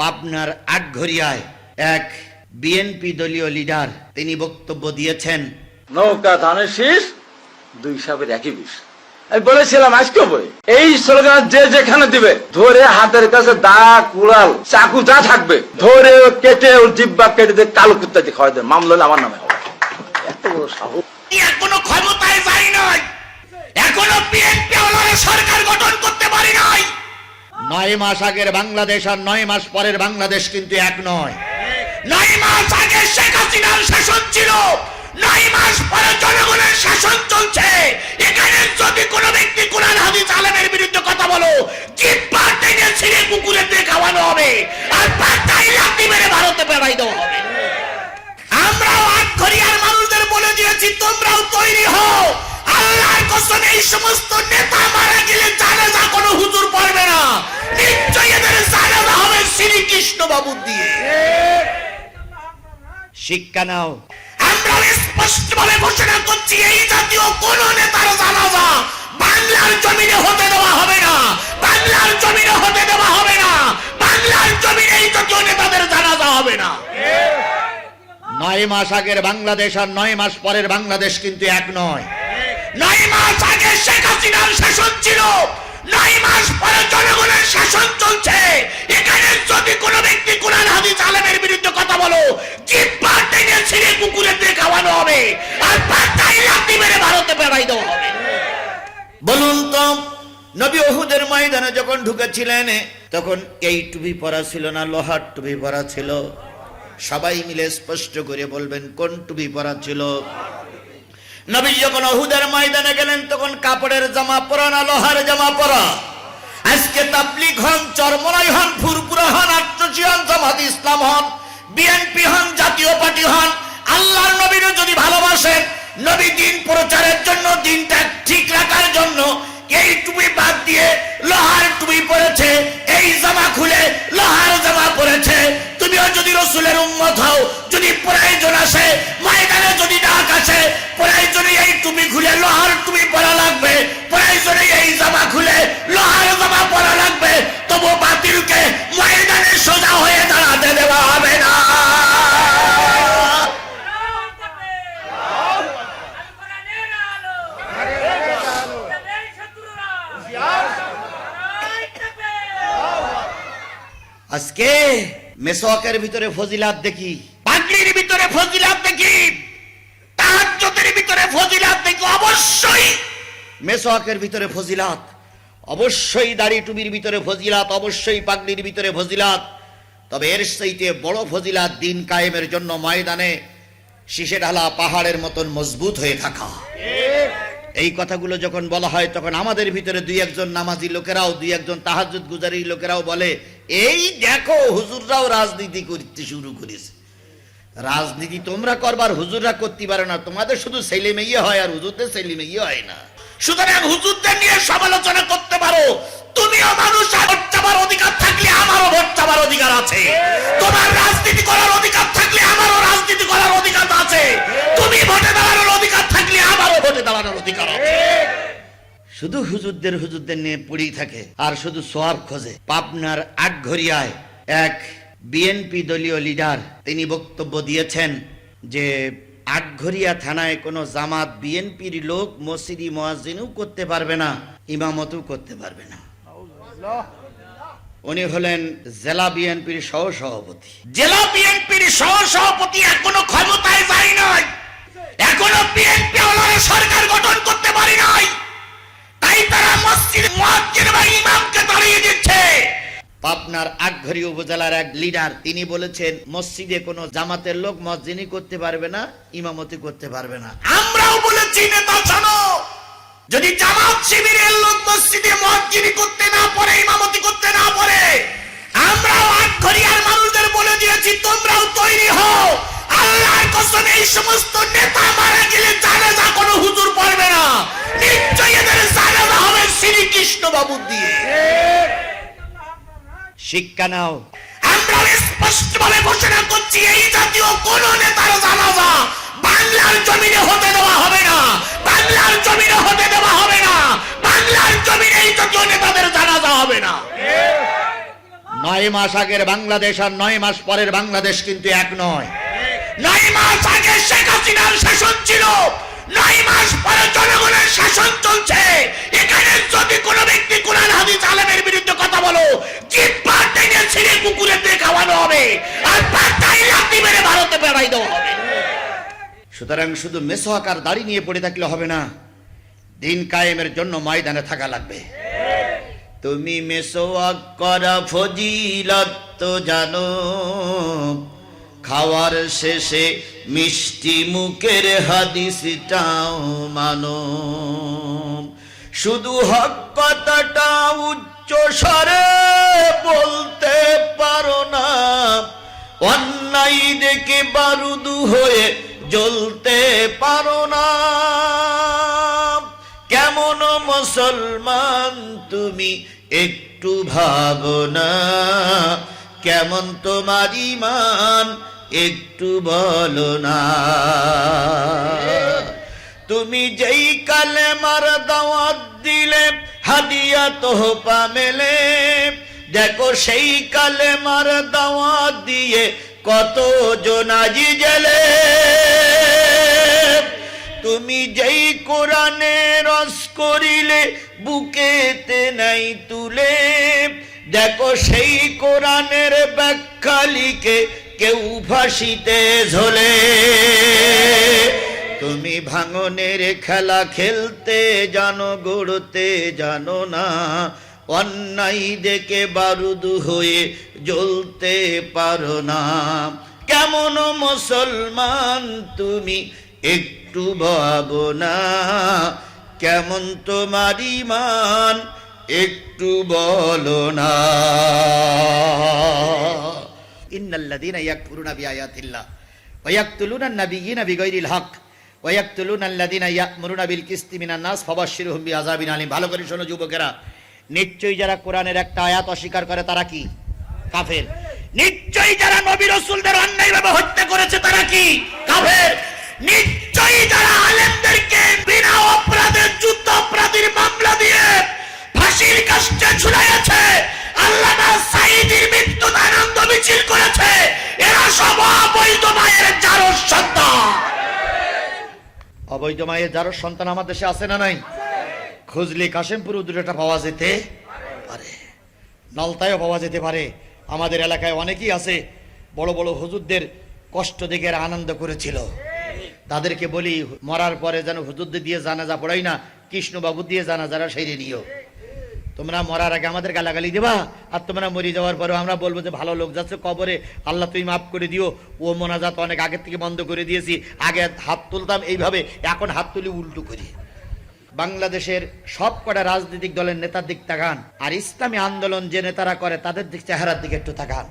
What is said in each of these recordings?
পাবনার আটঘরিয়ায় এক বিএনপি দলীয় লিডার তিনি বক্তব্য দিয়েছেন। নৌকা ধানের শীষ দুই সাপের একই বিষ। আমি বলেছিলাম আজকে বই এই স্লোগান যে যেখানে দিবে ধরে হাতের কাছে দা কুড়াল চাকু যা থাকবে ধরে ও কেটে ওর জিব্বা কেটে দিয়ে কালো কুত্তা দিয়ে খাওয়াই দেবে। মামলা আমার নামে হবে। এত বড় সাহস। এখনও ক্ষমতায় যাই নাই। এখনও বিএনপি সরকার গঠন করতে পারি নাই। নয় মাস আগের বাংলাদেশ আর নয় মাস পরের বাংলাদেশ কিন্তু এক নয়। নয় মাস আগে শেখ হাসিনার শাসন ছিল, নয় মাস পরে জনগণের শাসন চলছে। এখানে যদি কোনো ব্যক্তি কোরআন, হাদিস, আলমের বিরুদ্ধে কথা বলো, জিব্বা টেনে ছিঁড়ে কুকুরে দিয়ে খাওয়ানো হবে, আর পাতাই লাথি মেরে ভারতে বেড়াই দেওয়া হবে। আমরাও আটঘরিয়ার মানুষদের বলে দিয়েছি, তোমরাও তৈরি হও। আল্লাহর কসম, এই সমস্ত নেতা মারা গেলে জানাজা শ্রীকৃষ্ণ দিয়ে। শিক্ষা নাও। আমরাও স্পষ্ট ভাবে ঘোষণা করছি এই জাতীয় কোন নেতার জানাজা বাংলার জমিনে হতে দেওয়া হবে না। বাংলার জমিনে হতে দেওয়া হবে না। বাংলার জমিনে এই জাতীয় নেতাদের জানাজা হবে না। নয় মাস আগের বাংলাদেশ আর নয় মাস পরের বাংলাদেশ কিন্তু এক নয়। নয় মাস আগে শেখ হাসিনার শাসন ছিল। নয় মাস পরে জনগণের শাসন চলছে। এখানে যদি কোনো ব্যক্তি কোরআন, হাদিস, আলমের বিরুদ্ধে কথা বলো জিব্বা টেনে ছিঁড়ে কুকুরে দিয়ে খাওয়ানো হবে আর পাতাই লাথি মেরে ভারতে বেড়াই দেওয়া হবে। বলুন তো, নবী ওহুদের ময়দানে যখন ঢুকেছিলেন, তখন এই টুপি পরা ছিল না, লোহার টুপি পরা ছিল? সবাই মিলে স্পষ্ট করে বলবেন, কোন টুপি পরা ছিল? নবী যখন অহুদের ময়দানে গেলেন, তখন কাপড়ের জামা পরা না, লোহার জামা পরা? আজকে তাবলিগ হন চরমরাই হন ফুরপুরা হন আট্রসি হন, জামাত ইসলাম হন, বিএনপি হন, জাতীয় পার্টি হন, আল্লাহর নবীরও যদি ভালোবাসেন, নবী দিন প্রচারের জন্য, দিনটা ঠিক রাখার জন্য, এই টুপি বাদ দিয়ে, লোহার টুপি পরেছে, এই জামা খুলে, লোহার জামা পরেছে তুমিও যদি রসুলের উম্মত হও যদি প্রয়োজন আসে ময়দানে যদি ডাক আসে প্রয়োজনে এই টুপি খুলে লোহার টুপি পরা লাগবে প্রয়োজনে এই জামা খুলে লোহার জামা পরা লাগবে তবু বাতিলকে ময়দানে সোজা হয়ে দাঁড়াতে দেওয়া হবে না। আজকে মেসোয়াকের ভিতরে ফজিলাত দেখি। পাগড়ির ভিতরে ফজিলাত দেখি। তাহাজ্জুদের ভিতরে ফজিলাত দেখি অবশ্যই। মেসোয়াকের ভিতরে ফজিলাত অবশ্যই দাড়ি টুবির ভিতরে ফজিলাত অবশ্যই পাগড়ির ভিতরে ফজিলাত। তবে এর চাইতে বড় ফজিলাত দিন কায়েমের জন্য ময়দানে শীষে ঢালা পাহাড়ের মতন মজবুত হয়ে থাকা। এই কথাগুলো যখন বলা হয় তখন আমাদের ভিতরে দুই একজন নামাজি লোকেরাও দুই একজন তাহাজুদ গুজারি লোকেরাও বলে এই দেখো, হুজুররাও রাজনীতি করতে শুরু করেছে। রাজনীতি তোমরা করবার, হুজুররা করতে পারে না। তোমাদের শুধু ছেলে মেয়ে হয় আর হুজুরদের ছেলে মেয়ে হয় না। সুতরাং হুজুরদের নিয়ে সমালোচনা করতে পারো। তুমিও মানুষ ভোট চাবার অধিকার থাকলে আমারও ভোট চাবার অধিকার আছে। তোমার রাজনীতি করার অধিকার থাকলে আমারও রাজনীতি করার অধিকার আছে। তুমি ভোটে দাঁড়ানোর অধিকার থাকলে আমারও ভোটে দাঁড়ানোর অধিকার আছে। শুধু হুজুরদের হুজুরদের নিয়ে পড়েই থাকে, আর শুধু সোয়াব খোঁজে। পাবনার আটঘরিয়ায় এক বিএনপি দলীয় লিডার তিনি বক্তব্য দিয়েছেন যে, আটঘরিয়া থানায় কোনো জামাত বিএনপির লোক মসজিদি মোয়াজিনও করতে পারবে না, ইমামতও করতে পারবে না। উনি হলেন জেলা বিএনপির সহ সভাপতি জেলা বিএনপির সহ সভাপতি এখনও ক্ষমতায় যায় নাই। এখনও বিএনপি সরকার গঠন করতে পারি নাই। তারা মসজিদ মুয়াজ্জিন বা ইমামকে দাঁড়িয়ে দিচ্ছে। পাবনার আটঘরি উপজেলার এক লিডার তিনি বলেছেন মসজিদে কোনো জামাতের লোক মসজিদই করতে পারবে না ইমামতি করতে পারবে না। আমরাও বলেছি নেতা শোনো যদি জামাত শিবিরের লোক মসজিদে মসজিদই করতে না পারে ইমামতি করতে না পারে আমরাও আটঘরিয়ার মানুষদের বলে দিয়েছি তোমরাও তৈরি হও। আল্লাহর কসম এই সমস্ত নেতা মারা গেলে বাবু দিয়ে। শিক্ষা নাও। আমরা স্পষ্ট ভাবে ঘোষণা করছি এই জাতীয় কোন নেতার জানাজা বাংলার জমিনে হতে দেওয়া হবে না। বাংলার জমিনে হতে দেওয়া হবে না। বাংলার জমিনে এই জাতীয় নেতাদের জানাজা হবে না। নয় মাস আগের বাংলাদেশ আর নয় মাস পরের বাংলাদেশ কিন্তু এক নয়। নয় মাস আগে শেখ হাসিনার শাসন ছিল। নয় মাস পরে জনগণের সুতরাং শুধু মেসোয়াক আর দাড়ি নিয়ে পড়ে থাকলে হবে না। দিন কায়েমের জন্য ময়দানে থাকা লাগবে। তুমি মেসোয়াক করা ফজিলত জানো, খাওয়ার শেষে মিষ্টি মুখের হাদিসটাও মানো। শুধু হক কথাটা উচ্চ স্বরে বলতে পারো না, অন্যায় দেখে বারুদু হয়ে জ্বলতে পারো না। কেমন মুসলমান তুমি একটু ভাবো না। কেমন তোমার ইমান একটু বলো না। তুমি যেই কালে মার দাওয়াত দিলে, হাদিয়া তোহপা মেলে। দেখো সেই কালে মার দাওয়াত দিয়ে কত জোনাজি জেলে। রস করিলে বুকেতে নাই তুলে। দেখো সেই কোরআনের ব্যাখ্যা লিখে কেউ ফাঁসিতে ঝোলে। তুমি ভাঙনের খেলা খেলতে জানো, গড়তে জানো না। অন্যায় দেখে বারুদ হয়ে জ্বলতে পারো না। কেমন মুসলমান তুমি একটু ভাবো না। কেমন তোমার ইমান একটু বলো না। ইন্নাল্লাযীনা ইয়াকফুরুনা বিআয়াতিল্লাহ ওয়া ইয়াকতুলুনা আন-নাবিয়্যিনা বিগাইরিল হক ওয়া ইয়াকতুলুনা আল্লাযীনা ইয়া'মুরুনা বিল কিসতি মিনান নাস ফাবাশশিরহুম বিআযাবিন আলীম। ভালো করে শোনো যুবকেরা, নিশ্চয়ই যারা কোরআনের একটা আয়াত অস্বীকার করে তারা কি? কাফের। নিশ্চয়ই যারা নবী রাসূলদের অন্যায়ভাবে হত্যা করেছে তারা কি? কাফের। নিশ্চয়ই যারা আলেমদেরকে বিনা অপরাধে যুদ্ধ অপরাধীর মামলা দিয়ে ফাঁসির কাস্টে ঝুলাইয়াছে, আল্লামা সাইদির মৃত্যুতে আনন্দ মিছিল করেছে, এরা সব অবৈধ মায়ের জারস সন্তান। অবৈধ মায়ের জারস সন্তান আমার দেশে আছে না নাই? খুঁজলে কাশেমপুর দুটোটা পাওয়া যেতে পারে। নলতায়ও পাওয়া যেতে পারে। আমাদের এলাকায় অনেকেই আছে, বড় বড় হুজুরদের কষ্ট দেখে আনন্দ করেছিল। তাদেরকে বলি, মরার পরে যেন হুজুরদের দিয়ে জানাজা পড়াই না, কৃষ্ণবাবু দিয়ে জানাজারা সেরে নিও। তোমরা মরার আগে আমাদের গালাগালি দেবা, আর তোমরা মরে যাওয়ার পরেও আমরা বলব যে, ভালো লোক যাচ্ছে কবরে, আল্লাহ তুমি মাফ করে দিও। ও মোনাজাত অনেক আগের থেকে বন্ধ করে দিয়েছি, আগে হাত তুলতাম এইভাবে, এখন হাত তুলি উল্টো করি। বাংলাদেশের সব কটা রাজনৈতিক দলের নেতার দিক তাকান, আর ইসলামী আন্দোলন যে নেতারা করে, তাদের দিক চেহারার দিকে একটু তাকান।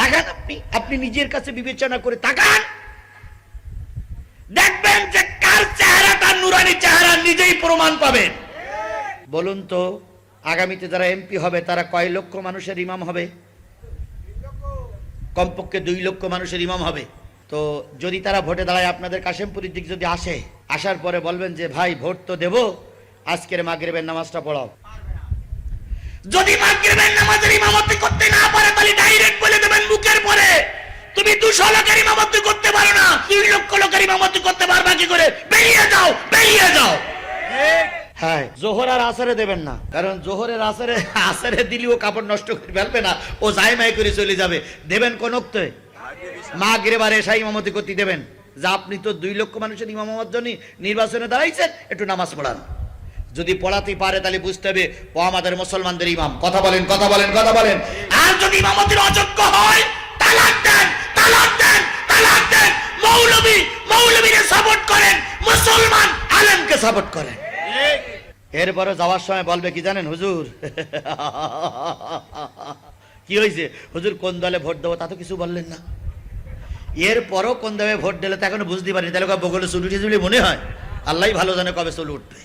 তাকান আপনি আপনি নিজের কাছে বিবেচনা করে তাকান। দেখবেন যে কার চেহারাটা নুরানি চেহারা নিজেই প্রমাণ পাবেন বলুন তো, আগামীতে যারা এমপি হবে, তারা কয় লক্ষ মানুষের ইমাম হবে? কমপক্ষে দুই লক্ষ মানুষের ইমাম হবে। তো যদি তারা ভোটে দাঁড়ায়, আপনাদের কাশেমপুরের দিক যদি আসে, আসার পরে বলবেন যে, ভাই, ভোট তো দেব, আজকের মাগরিবের নামাজটা পড়াও। যদি মাগরিবের নামাজের ইমামতি করতে না পারে, তাহলে ডাইরেক্ট বলে দেবেন, মুখের পরে। তুমি দুশো লোকের ইমামতি করতে পারো না, দুই লক্ষ লোকের ইমামতি করতে পারবা কি করে? বেরিয়ে যাও বেরিয়ে যাও। হ্যাঁ জোহর আর আসরে দেবেন না। কারণ জোহরের আসরে আসরে দিলি ও কাপড় নষ্ট করে ফেলবে না। ও যাই মাই করে চলে যাবে। দেবেন কোন মা গেরেবার এসা ইমামতি করতে দেবেন। যা আপনি তো দুই লক্ষ মানুষের ইমাম হওয়ার জন্য নির্বাচনে দাঁড়াইছেন, একটু নামাজ পড়ান। যদি পড়াতে পারে তাহলে বুঝতে হবে ও আমাদের মুসলমানদের ইমাম। কথা বলেন কথা বলেন কথা বলেন। আর যদি ইমামতির অযোগ্য হয়, তালাক দেন তালাক দেন তালাক দেন। মৌলবী মৌলবীকে সাপোর্ট করেন, মুসলমান আলেমকে সাপোর্ট করেন। এরপরে যাওয়ার সময় বলবে কি জানেন, হুজুর? কি হয়েছে? হুজুর কোন দলে ভোট দেবো তা তো কিছু বললেন না। এরপরও কোন দলে ভোট দিলে তো এখনও বুঝতে পারিনি। তাহলে বগলে চুল উঠে মনে হয়? আল্লাহ ভালো জানে কবে চুল উঠবে।